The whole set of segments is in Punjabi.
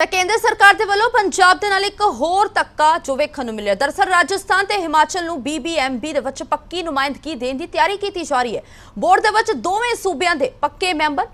ਤਾਂ ਕੇਂਦਰ ਸਰਕਾਰ ਦੇ ਵੱਲੋਂ ਪੰਜਾਬ ਦੇ ਨਾਲ ਇੱਕ ਹੋਰ ਧੱਕਾ ਜੋ ਵੇਖਣ ਨੂੰ ਮਿਲਿਆ। ਦਰਸਲ ਰਾਜਸਥਾਨ ਤੇ ਹਿਮਾਚਲ ਨੂੰ ਬੀਬੀਐਮਬੀ ਦੇ ਵਿੱਚ ਪੱਕੀ ਨੁਮਾਇੰਦਗੀ ਦੇਣ ਦੀ ਤਿਆਰੀ ਕੀਤੀ ਜਾ ਰਹੀ ਹੈ। ਬੋਰਡ ਦੇ ਵਿੱਚ ਦੋਵੇਂ ਸੂਬਿਆਂ ਦੇ ਪੱਕੇ ਮੈਂਬਰ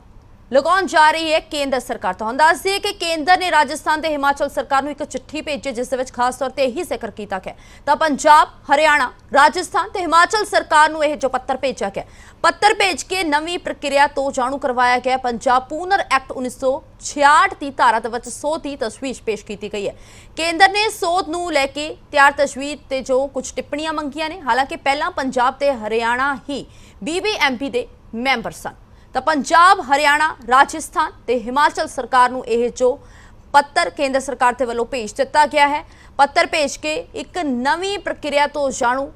ਲਗਾਉਣ ਜਾ ਰਹੀ ਹੈ ਕੇਂਦਰ ਸਰਕਾਰ ਤੁਹਾਨੂੰ ਦੱਸ ਦਈਏ ਕਿ ਕੇਂਦਰ ਨੇ ਰਾਜਸਥਾਨ ਤੇ ਹਿਮਾਚਲ ਸਰਕਾਰ ਨੂੰ ਇੱਕ ਚਿੱਠੀ ਭੇਜੀ, ਜਿਸ ਦੇ ਵਿੱਚ ਖਾਸ ਤੌਰ ਤੇ ਇਹੀ ਜ਼ਿਕਰ ਕੀਤਾ ਗਿਆ। ਤਾਂ ਪੰਜਾਬ, ਹਰਿਆਣਾ, ਰਾਜਸਥਾਨ ਤੇ ਹਿਮਾਚਲ ਸਰਕਾਰ ਨੂੰ ਇਹ ਜੋ ਪੱਤਰ ਭੇਜਿਆ ਗਿਆ, ਪੱਤਰ ਭੇਜ ਕੇ ਨਵੀਂ ਪ੍ਰਕਿਰਿਆ ਤੋਂ ਜਾਣੂ ਕਰਵਾਇਆ ਗਿਆ। ਪੰਜਾਬ ਪੂਨਰ ਐਕਟ 1966 ਦੀ ਧਾਰਾ ਦੇ ਵਿੱਚ ਸੋਧ ਦੀ ਤਸਵੀਰ ਪੇਸ਼ ਕੀਤੀ ਗਈ ਹੈ। ਕੇਂਦਰ ਨੇ ਸੋਧ ਨੂੰ ਲੈ ਕੇ ਤਿਆਰ ਤਸਵੀਰ ਤੇ ਜੋ ਕੁਝ ਟਿੱਪਣੀਆਂ ਮੰਗੀਆਂ ਨੇ, ਹਾਲਾਂਕਿ ਪਹਿਲਾਂ ਪੰਜਾਬ ਤੇ ਹਰਿਆਣਾ ਹੀ ਬੀਬੀਐਮਪੀ ਦੇ ਮੈਂਬਰ ਸਨ। ਤਾਂ ਪੰਜਾਬ, ਹਰਿਆਣਾ, ਰਾਜਸਥਾਨ ਤੇ ਹਿਮਾਚਲ ਸਰਕਾਰ ਨੂੰ ਇਹ ਜੋ ਪੱਤਰ ਕੇਂਦਰ ਸਰਕਾਰ ਦੇ ਵੱਲੋਂ ਭੇਜ ਦਿੱਤਾ ਗਿਆ ਹੈ, ਪੱਤਰ ਭੇਜ ਕੇ ਇੱਕ ਨਵੀਂ ਪ੍ਰਕਿਰਿਆ ਤੋਂ ਜਾਣੂ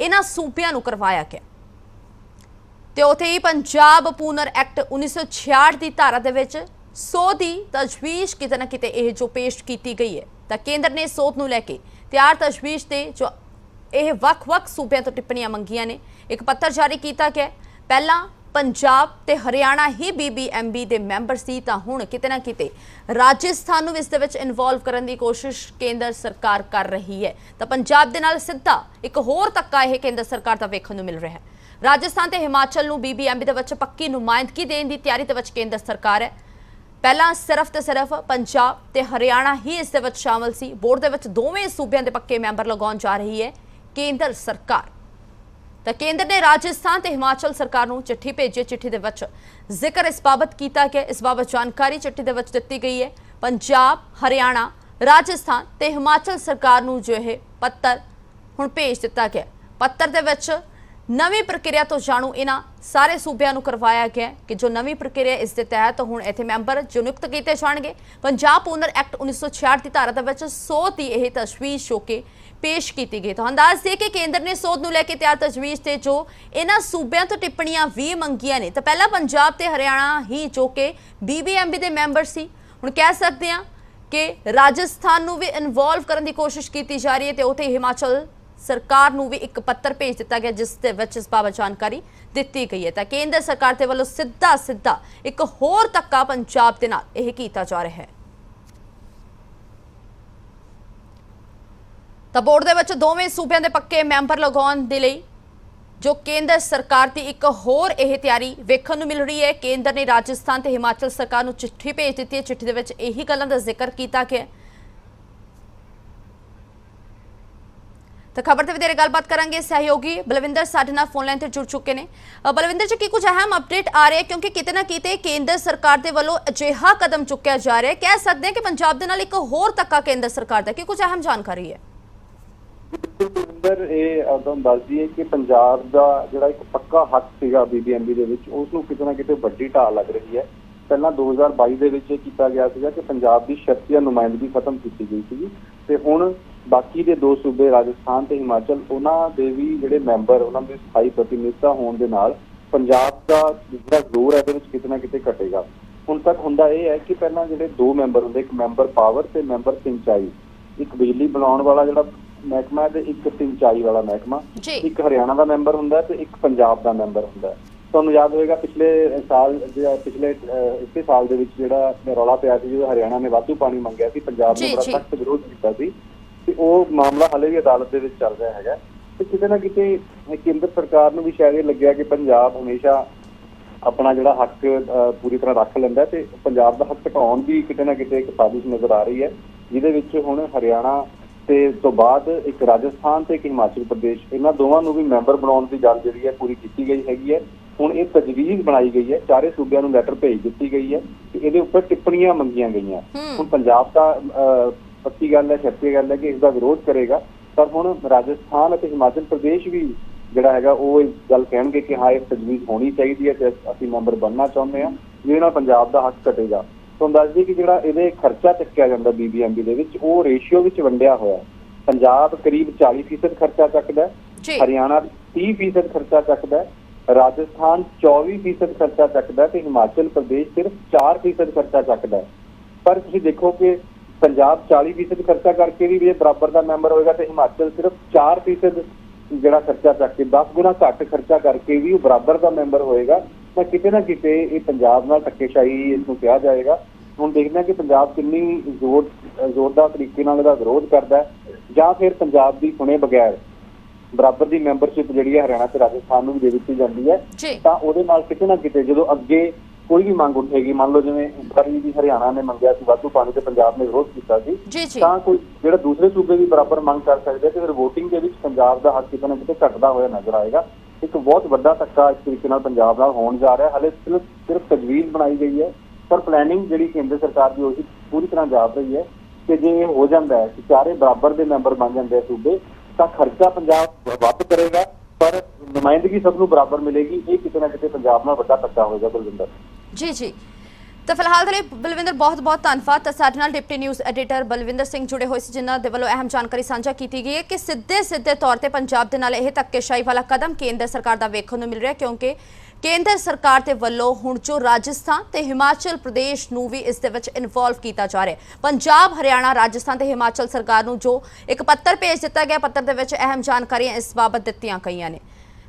ਇਹਨਾਂ ਸੂਬਿਆਂ ਨੂੰ ਕਰਵਾਇਆ ਗਿਆ। ਤੇ ਉਥੇ ਹੀ ਪੰਜਾਬ ਪੂਨਰ ਐਕਟ 1966 ਦੀ ਧਾਰਾ ਦੇ ਵਿੱਚ ਸੋਧ ਦੀ ਤਜਵੀਜ਼ ਕਿਤੇ ਨਾ ਕਿਤੇ ਇਹ ਜੋ ਪੇਸ਼ ਕੀਤੀ ਗਈ ਹੈ, ਤਾਂ ਕੇਂਦਰ ਨੇ ਸੋਧ ਨੂੰ ਲੈ ਕੇ ਤਿਆਰ ਤਜਵੀਜ਼ ਤੇ ਜੋ ਇਹ ਵੱਖ-ਵੱਖ ਸੂਬਿਆਂ ਤੋਂ ਟਿੱਪਣੀਆਂ ਮੰਗੀਆਂ ਨੇ, ਇੱਕ ਪੱਤਰ ਜਾਰੀ ਕੀਤਾ ਗਿਆ। ਪਹਿਲਾਂ ਪੰਜਾਬ ਤੇ ਹਰਿਆਣਾ ਹੀ ਬੀਬੀਐਮਬੀ ਦੇ ਮੈਂਬਰ ਸੀ, ਤਾਂ ਹੁਣ ਕਿਤੇ ਨਾ ਕਿਤੇ ਰਾਜਸਥਾਨ ਨੂੰ ਇਸ ਦੇ ਵਿੱਚ ਇਨਵੋਲਵ ਕਰਨ ਦੀ ਕੋਸ਼ਿਸ਼ ਕੇਂਦਰ ਸਰਕਾਰ ਕਰ ਰਹੀ ਹੈ। ਤਾਂ ਪੰਜਾਬ ਦੇ ਨਾਲ ਸਿੱਧਾ ਇੱਕ ਹੋਰ ਧੱਕਾ ਇਹ ਕੇਂਦਰ ਸਰਕਾਰ ਦਾ ਵੇਖਣ ਨੂੰ ਮਿਲ ਰਿਹਾ ਹੈ। ਰਾਜਸਥਾਨ ਤੇ ਹਿਮਾਚਲ ਨੂੰ ਬੀਬੀਐਮਬੀ ਦੇ ਵਿੱਚ ਪੱਕੀ ਨੁਮਾਇੰਦਗੀ ਦੇਣ ਦੀ ਤਿਆਰੀ ਦੇ ਵਿੱਚ ਕੇਂਦਰ ਸਰਕਾਰ ਹੈ। ਪਹਿਲਾਂ ਸਿਰਫ ਤੇ ਸਿਰਫ ਪੰਜਾਬ ਤੇ ਹਰਿਆਣਾ ਹੀ ਇਸ ਦੇ ਵਿੱਚ ਸ਼ਾਮਲ ਸੀ। ਬੋਰਡ ਦੇ ਵਿੱਚ ਦੋਵੇਂ ਸੂਬਿਆਂ ਦੇ ਪੱਕੇ ਮੈਂਬਰ ਲਗਾਉਣ ਜਾ ਰਹੀ ਹੈ। ਕੇਂਦਰ ਸਰਕਾਰ ਤਾਂ ਕੇਂਦਰ ਨੇ ਰਾਜਸਥਾਨ ਤੇ ਹਿਮਾਚਲ ਸਰਕਾਰ ਨੂੰ ਚਿੱਠੀ ਭੇਜੀ ਚਿੱਠੀ ਦੇ ਵਿੱਚ ਜ਼ਿਕਰ ਇਸ ਬਾਬਤ ਕੀਤਾ ਗਿਆ ਇਸ ਬਾਬਤ ਜਾਣਕਾਰੀ ਚਿੱਠੀ ਦੇ ਵਿੱਚ ਦਿੱਤੀ ਗਈ ਹੈ। ਪੰਜਾਬ, ਹਰਿਆਣਾ, ਰਾਜਸਥਾਨ ਤੇ ਹਿਮਾਚਲ ਸਰਕਾਰ ਨੂੰ ਜੋ ਇਹ ਪੱਤਰ ਹੁਣ ਭੇਜ ਦਿੱਤਾ ਗਿਆ ਪੱਤਰ ਦੇ ਵਿੱਚ ਨਵੀਂ ਪ੍ਰਕਿਰਿਆ ਤੋਂ ਜਾਣੂ ਇਹਨਾਂ ਸਾਰੇ ਸੂਬਿਆਂ ਨੂੰ ਕਰਵਾਇਆ ਗਿਆ ਕਿ ਜੋ ਨਵੀਂ ਪ੍ਰਕਿਰਿਆ ਇਸ ਦੇ ਤਹਿਤ ਹੁਣ ਇੱਥੇ ਮੈਂਬਰ ਜੋ ਨਿਯੁਕਤ ਕੀਤੇ ਜਾਣਗੇ। ਪੰਜਾਬ ਪੂਨਰ ਐਕਟ 1966 ਦੀ ਧਾਰਾ ਦੇ ਵਿੱਚ ਸੋਧ ਦੀ ਇਹ ਤਜਵੀਜ਼ ਜੋ ਕੇ ਪੇਸ਼ ਕੀਤੀ ਗਈ। ਤੁਹਾਨੂੰ ਦੱਸ ਦਈਏ ਕਿ ਕੇਂਦਰ ਨੇ ਸੋਧ ਨੂੰ ਲੈ ਕੇ ਤਿਆਰ ਤਜਵੀਜ਼ ਤੇ ਜੋ ਇਹਨਾਂ ਸੂਬਿਆਂ ਤੋਂ ਟਿੱਪਣੀਆਂ ਵੀ ਮੰਗੀਆਂ ਨੇ। ਤਾਂ ਪਹਿਲਾਂ ਪੰਜਾਬ ਤੇ ਹਰਿਆਣਾ ਹੀ ਜੋ ਕਿ ਬੀਬੀਐਮਬੀ ਦੇ ਮੈਂਬਰ ਸੀ। ਹੁਣ ਕਹਿ ਸਕਦੇ ਹਾਂ ਕਿ ਰਾਜਸਥਾਨ ਨੂੰ ਵੀ ਇਨਵੋਲਵ ਕਰਨ ਦੀ ਕੋਸ਼ਿਸ਼ ਕੀਤੀ ਜਾ ਰਹੀ ਹੈ ਤੇ ਉਥੇ ਹਿਮਾਚਲ ਸਰਕਾਰ ਨੂੰ ਵੀ ਇੱਕ ਪੱਤਰ ਭੇਜ ਦਿੱਤਾ ਗਿਆ, ਜਿਸ ਦੇ ਵਿੱਚ ਇਸ ਬਾਬਤ ਜਾਣਕਾਰੀ ਦਿੱਤੀ ਗਈ ਹੈ। ਤਾਂ ਕੇਂਦਰ ਸਰਕਾਰ ਦੇ ਵੱਲੋਂ ਸਿੱਧਾ ਸਿੱਧਾ ਇੱਕ ਹੋਰ ਧੱਕਾ ਪੰਜਾਬ ਦੇ ਨਾਲ ਇਹ ਕੀਤਾ ਜਾ ਰਿਹਾ ਹੈ। ਤਾਂ ਬੋਰਡ ਦੇ ਵਿੱਚ ਦੋਵੇਂ ਸੂਬਿਆਂ ਦੇ ਪੱਕੇ ਮੈਂਬਰ ਲਗਾਉਣ ਦੇ ਲਈ ਜੋ ਕੇਂਦਰ ਸਰਕਾਰ ਦੀ ਇੱਕ ਹੋਰ ਇਹ ਤਿਆਰੀ ਵੇਖਣ ਨੂੰ ਮਿਲ ਰਹੀ ਹੈ। ਕੇਂਦਰ ਨੇ ਰਾਜਸਥਾਨ ਤੇ ਹਿਮਾਚਲ ਸਰਕਾਰ ਨੂੰ ਚਿੱਠੀ ਭੇਜ ਦਿੱਤੀ ਹੈ। ਚਿੱਠੀ ਦੇ ਵਿੱਚ ਇਹੀ ਗੱਲਾਂ ਦਾ ਜ਼ਿਕਰ ਕੀਤਾ ਗਿਆ ਤਾਂ ਖਬਰ ਤੇ ਵਧੇਰੇ ਗੱਲਬਾਤ ਕਰਾਂਗੇ। ਸਹਿਯੋਗੀ ਬਲਵਿੰਦਰ ਸਾਡੇ ਨਾਲ ਫੋਨ ਲਾਈਨ ਤੇ ਜੁੜ ਚੁੱਕੇ ਨੇ। ਬਲਵਿੰਦਰ ਜੀ, ਕੀ ਕੁਝ ਅਹਿਮ ਅਪਡੇਟ ਆ ਰਿਹਾ ਕਿਉਂਕਿ ਕਿਤੇ ਨਾ ਕਿਤੇ ਕੇਂਦਰ ਸਰਕਾਰ ਦੇ ਵੱਲੋਂ ਅਜਿਹਾ ਕਦਮ ਚੁੱਕਿਆ ਜਾ ਰਿਹਾ ਹੈ। ਕਹਿ ਸਕਦੇ ਹਾਂ ਕਿ ਪੰਜਾਬ ਦੇ ਨਾਲ ਇੱਕ ਹੋਰ ਧੱਕਾ ਕੇਂਦਰ ਸਰਕਾਰ ਦਾ। ਕੀ ਕੁਝ ਅਹਿਮ ਜਾਣਕਾਰੀ ਹੈ? ਸਰ, ਇਹ ਤੁਹਾਨੂੰ ਦੱਸ ਦਈਏ ਕਿ ਪੰਜਾਬ ਦਾ ਜਿਹੜਾ ਇੱਕ ਪੱਕਾ ਹੱਕ ਸੀਗਾ ਬੀਬੀਐਮਬੀ ਦੇ ਵਿੱਚ ਉਸ ਨੂੰ ਕਿਤੇ ਨਾ ਕਿਤੇ ਵੱਡੀ ਢਾਲ ਲੱਗ ਰਹੀ ਹੈ। ਪਹਿਲਾਂ 2022 ਦੇ ਵਿੱਚ ਇਹ ਕੀਤਾ ਗਿਆ ਸੀਗਾ ਕਿ ਪੰਜਾਬ ਦੀ ਸ਼ਰਤੀਆ ਨੁਮਾਇੰਦਗੀ ਖਤਮ ਕੀਤੀ ਗਈ ਸੀਗੀ ਤੇ ਹੁਣ ਬਾਕੀ ਦੇ ਦੋ ਸੂਬੇ, ਰਾਜਸਥਾਨ ਤੇ ਹਿਮਾਚਲ, ਉਹਨਾਂ ਦੇ ਵੀ ਜਿਹੜੇ ਮੈਂਬਰ, ਉਹਨਾਂ ਦੇ ਸਥਾਈ ਪ੍ਰਤੀਨਿਧਤਾ ਹੋਣ ਦੇ ਨਾਲ ਪੰਜਾਬ ਦਾ ਜਿਹੜਾ ਜ਼ੋਰ ਹੈ, ਇਹਦੇ ਵਿੱਚ ਕਿਤੇ ਨਾ ਕਿਤੇ ਘਟੇਗਾ। ਹੁਣ ਤੱਕ ਹੁੰਦਾ ਇਹ ਹੈ ਕਿ ਪਹਿਲਾਂ ਜਿਹੜੇ ਦੋ ਮੈਂਬਰ ਹੁੰਦੇ, ਇੱਕ ਮੈਂਬਰ ਪਾਵਰ ਤੇ ਮੈਂਬਰ ਸਿੰਚਾਈ, ਇੱਕ ਬਿਜਲੀ ਬਣਾਉਣ ਵਾਲਾ ਜਿਹੜਾ ਮਹਿਕਮਾ ਤੇ ਇੱਕ ਸਿੰਚਾਈ ਵਾਲਾ ਮਹਿਕਮਾ। ਇੱਕ ਹਰਿਆਣਾ ਦਾ ਮੈਂਬਰ ਹੁੰਦਾ ਤੇ ਇੱਕ ਪੰਜਾਬ ਦਾ ਮੈਂਬਰ ਹੁੰਦਾ ਤੁਹਾਨੂੰ ਯਾਦ ਹੋਵੇਗਾ ਪਿਛਲੇ ਸਾਲ ਜਿਹੜਾ ਪਿਛਲੇ ਇਸੇ ਸਾਲ ਦੇ ਵਿੱਚ ਜਿਹੜਾ ਰੌਲਾ ਪਿਆ ਸੀ ਜਦੋਂ ਹਰਿਆਣਾ ਨੇ ਵਾਧੂ ਪਾਣੀ ਮੰਗਿਆ ਸੀ ਪੰਜਾਬ ਨੇ ਬੜਾ। ਸਖਤ ਵਿਰੋਧ ਕੀਤਾ ਸੀ ਤੇ ਉਹ ਮਾਮਲਾ ਹਲੇ ਵੀ ਅਦਾਲਤ ਦੇ ਵਿੱਚ ਚੱਲ ਰਿਹਾ ਹੈਗਾ ਤੇ ਕਿਤੇ ਨਾ ਕਿਤੇ ਕੇਂਦਰ ਸਰਕਾਰ ਨੂੰ ਵੀ ਸ਼ਾਇਦ ਇਹ ਲੱਗਿਆ ਕਿ ਪੰਜਾਬ ਹਮੇਸ਼ਾ ਆਪਣਾ ਜਿਹੜਾ ਹੱਕ ਪੂਰੀ ਤਰ੍ਹਾਂ ਰੱਖ ਲੈਂਦਾ ਤੇ ਪੰਜਾਬ ਦਾ ਹੱਕ ਘਟਾਉਣ ਦੀ ਕਿਤੇ ਨਾ ਕਿਤੇ ਇੱਕ ਸਾਜ਼ਿਸ਼ ਨਜ਼ਰ ਆ ਰਹੀ ਹੈ ਜਿਹਦੇ ਵਿੱਚ ਹੁਣ ਹਰਿਆਣਾ ਤੇ ਤੋਂ ਬਾਅਦ ਇੱਕ ਰਾਜਸਥਾਨ ਤੇ ਇੱਕ ਹਿਮਾਚਲ ਪ੍ਰਦੇਸ਼ ਇਹਨਾਂ ਦੋਵਾਂ ਨੂੰ ਵੀ ਮੈਂਬਰ ਬਣਾਉਣ ਦੀ ਗੱਲ ਜਿਹੜੀ ਹੈ ਪੂਰੀ ਕੀਤੀ ਗਈ ਹੈਗੀ ਹੈ। ਹੁਣ ਇਹ ਤਜਵੀਜ਼ ਬਣਾਈ ਗਈ ਹੈ ਚਾਰੇ ਸੂਬਿਆਂ ਨੂੰ ਲੈਟਰ ਭੇਜ ਦਿੱਤੀ ਗਈ ਹੈ ਕਿ ਇਹਦੇ ਉੱਪਰ ਟਿੱਪਣੀਆਂ ਮੰਗੀਆਂ ਗਈਆਂ। ਹੁਣ ਪੰਜਾਬ ਦਾ ਪੱਕੀ ਗੱਲ ਹੈ ਸੱਚੀ ਗੱਲ ਹੈ ਕਿ ਇਸ ਦਾ ਵਿਰੋਧ ਕਰੇਗਾ। ਪਰ ਹੁਣ ਰਾਜਸਥਾਨ ਅਤੇ ਹਿਮਾਚਲ ਪ੍ਰਦੇਸ਼ ਵੀ ਜਿਹੜਾ ਹੈਗਾ ਉਹ ਇਹ ਗੱਲ ਕਹਿਣਗੇ ਕਿ ਹਾਂ ਇਹ ਤਜਵੀਜ਼ ਹੋਣੀ ਚਾਹੀਦੀ ਹੈ ਤੇ ਅਸੀਂ ਮੈਂਬਰ ਬਣਨਾ ਚਾਹੁੰਦੇ ਹਾਂ ਜਿਹਦੇ ਨਾਲ ਪੰਜਾਬ ਦਾ ਹੱਕ ਘਟੇਗਾ। ਤੁਹਾਨੂੰ ਦੱਸ ਦਈਏ ਕਿ ਜਿਹੜਾ ਇਹਦੇ ਖਰਚਾ ਚੱਕਿਆ ਜਾਂਦਾ ਬੀਬੀਐਮਬੀ ਦੇ ਵਿੱਚ ਉਹ ਰੇਸ਼ੀਓ ਵਿੱਚ ਵੰਡਿਆ ਹੋਇਆ ਪੰਜਾਬ ਕਰੀਬ 40% ਖਰਚਾ ਚੱਕਦਾ ਜੀ। ਹਰਿਆਣਾ 30% ਖਰਚਾ ਚੱਕਦਾ ਰਾਜਸਥਾਨ 24% ਖਰਚਾ ਚੱਕਦਾ ਤੇ ਹਿਮਾਚਲ ਪ੍ਰਦੇਸ਼ ਸਿਰਫ 4% ਖਰਚਾ ਚੱਕਦਾ ਪਰ ਤੁਸੀਂ ਦੇਖੋ ਕਿ ਪੰਜਾਬ 40% ਖਰਚਾ ਕਰਕੇ ਵੀ ਇਹ ਬਰਾਬਰ ਦਾ ਮੈਂਬਰ ਹੋਏਗਾ ਤੇ ਹਿਮਾਚਲ ਸਿਰਫ 4% ਜਿਹੜਾ ਖਰਚਾ ਚੱਕ ਕੇ 10 ਗੁਣਾ ਘੱਟ ਖਰਚਾ ਕਰਕੇ ਵੀ ਉਹ ਬਰਾਬਰ ਦਾ ਮੈਂਬਰ ਹੋਏਗਾ। ਤਾਂ ਕਿਤੇ ਨਾ ਕਿਤੇ ਇਹ ਪੰਜਾਬ ਨਾਲ ਧੱਕੇਸ਼ਾਹੀ ਇਸ ਨੂੰ ਕਿਹਾ ਜਾਏਗਾ। ਹੁਣ ਦੇਖਦੇ ਹਾਂ ਕਿ ਪੰਜਾਬ ਕਿੰਨੀ ਜ਼ੋਰ ਜ਼ੋਰਦਾਰ ਤਰੀਕੇ ਨਾਲ ਇਹਦਾ ਵਿਰੋਧ ਕਰਦਾ ਹੈ ਜਾਂ ਫਿਰ ਪੰਜਾਬ ਦੀ ਸੁਣੇ ਬਗੈਰ ਬਰਾਬਰ ਦੀ ਮੈਂਬਰਸ਼ਿਪ ਜਿਹੜੀ ਹੈ ਹਰਿਆਣਾ ਤੇ ਰਾਜਸਥਾਨ ਨੂੰ ਵੀ ਦੇ ਦਿੱਤੀ ਜਾਂਦੀ ਹੈ। ਤਾਂ ਉਹਦੇ ਨਾਲ ਕਿਤੇ ਨਾ ਕਿਤੇ ਜਦੋਂ ਅੱਗੇ ਕੋਈ ਵੀ ਮੰਗ ਉੱਠੇਗੀ ਮੰਨ ਲਓ ਜਿਵੇਂ ਵਾਰੀ ਵੀ ਹਰਿਆਣਾ ਨੇ ਮੰਗਿਆ ਸੀ ਵਾਧੂ ਪਾਣੀ ਤੇ ਪੰਜਾਬ ਨੇ ਵਿਰੋਧ ਕੀਤਾ ਸੀ ਤਾਂ ਕੋਈ ਜਿਹੜਾ ਦੂਸਰੇ ਸੂਬੇ ਵੀ ਬਰਾਬਰ ਮੰਗ ਕਰ ਸਕਦੇ ਤੇ ਫਿਰ VOTING ਦੇ ਵਿੱਚ ਪੰਜਾਬ ਦਾ ਹੱਕ ਕਿਤੇ ਨਾ ਕਿਤੇ ਘਟਦਾ ਹੋਇਆ ਨਜ਼ਰ ਆਏਗਾ। ਇੱਕ ਬਹੁਤ ਵੱਡਾ ਧੱਕਾ ਇਸ ਤਰੀਕੇ ਨਾਲ ਪੰਜਾਬ ਨਾਲ ਹੋਣ ਜਾ ਰਿਹਾ। ਹਲੇ ਸਿਰਫ ਸਿਰਫ ਤਜਵੀਜ਼ ਬਣਾਈ ਗਈ ਹੈ, ਪਰ ਪਲੈਨਿੰਗ ਜਿਹੜੀ ਕੇਂਦਰ ਸਰਕਾਰ ਦੀ ਉਹੀ ਪੂਰੀ ਤਰ੍ਹਾਂ ਜਾਪ ਰਹੀ ਹੈ ਕਿ ਜੇ ਇਹ ਹੋ ਜਾਂਦਾ ਹੈ ਕਿ ਚਾਰੇ ਬਰਾਬਰ ਦੇ ਮੈਂਬਰ ਬਣ ਜਾਂਦੇ ਆ ਸੂਬੇ, ਤਾਂ ਖਰਚਾ ਪੰਜਾਬ ਵੱਧ ਕਰੇਗਾ, ਪਰ ਨੁਮਾਇੰਦਗੀ ਸਭ ਨੂੰ ਬਰਾਬਰ ਮਿਲੇਗੀ। ਇਹ ਕਿਤੇ ਨਾ ਕਿਤੇ ਪੰਜਾਬ ਨਾਲ ਵੱਡਾ ਧੱਕਾ ਹੋਏਗਾ ਕੁਲਵਿੰਦਰ ਜੀ ਜੀ। ਤਾਂ ਫਿਲਹਾਲ ਦੇ ਲਈ ਬਲਵਿੰਦਰ, ਬਹੁਤ ਬਹੁਤ ਧੰਨਵਾਦ। ਤਾਂ ਸਾਡੇ ਨਾਲ deputy news editor Balwinder Singh ਜੁੜੇ ਹੋਏ ਸੀ, ਜਿਨ੍ਹਾਂ ਦੇ ਵੱਲੋਂ ਅਹਿਮ ਜਾਣਕਾਰੀ ਸਾਂਝਾ ਕੀਤੀ ਗਈ ਹੈ ਕਿ ਸਿੱਧੇ ਸਿੱਧੇ ਤੌਰ ਤੇ ਪੰਜਾਬ ਦੇ ਨਾਲ ਇਹ ਧੱਕੇਸ਼ਾਹੀ ਵਾਲਾ ਕਦਮ ਕੇਂਦਰ ਸਰਕਾਰ ਦਾ ਵੇਖਣ ਨੂੰ ਮਿਲ ਰਿਹਾ, ਕਿਉਂਕਿ ਕੇਂਦਰ ਸਰਕਾਰ ਦੇ ਵੱਲੋਂ ਹੁਣ ਜੋ ਰਾਜਸਥਾਨ ਤੇ ਹਿਮਾਚਲ ਪ੍ਰਦੇਸ਼ ਨੂੰ ਵੀ ਇਸ ਦੇ ਵਿੱਚ ਇਨਵੋਲਵ ਕੀਤਾ ਜਾ ਰਿਹਾ ਹੈ। ਪੰਜਾਬ, ਹਰਿਆਣਾ, ਰਾਜਸਥਾਨ ਤੇ ਹਿਮਾਚਲ ਸਰਕਾਰ ਨੂੰ ਜੋ ਇੱਕ ਪੱਤਰ ਭੇਜ ਦਿੱਤਾ ਗਿਆ, ਪੱਤਰ ਦੇ ਵਿੱਚ ਅਹਿਮ ਜਾਣਕਾਰੀਆਂ ਇਸ ਬਾਬਤ ਦਿੱਤੀਆਂ ਗਈਆਂ ਨੇ।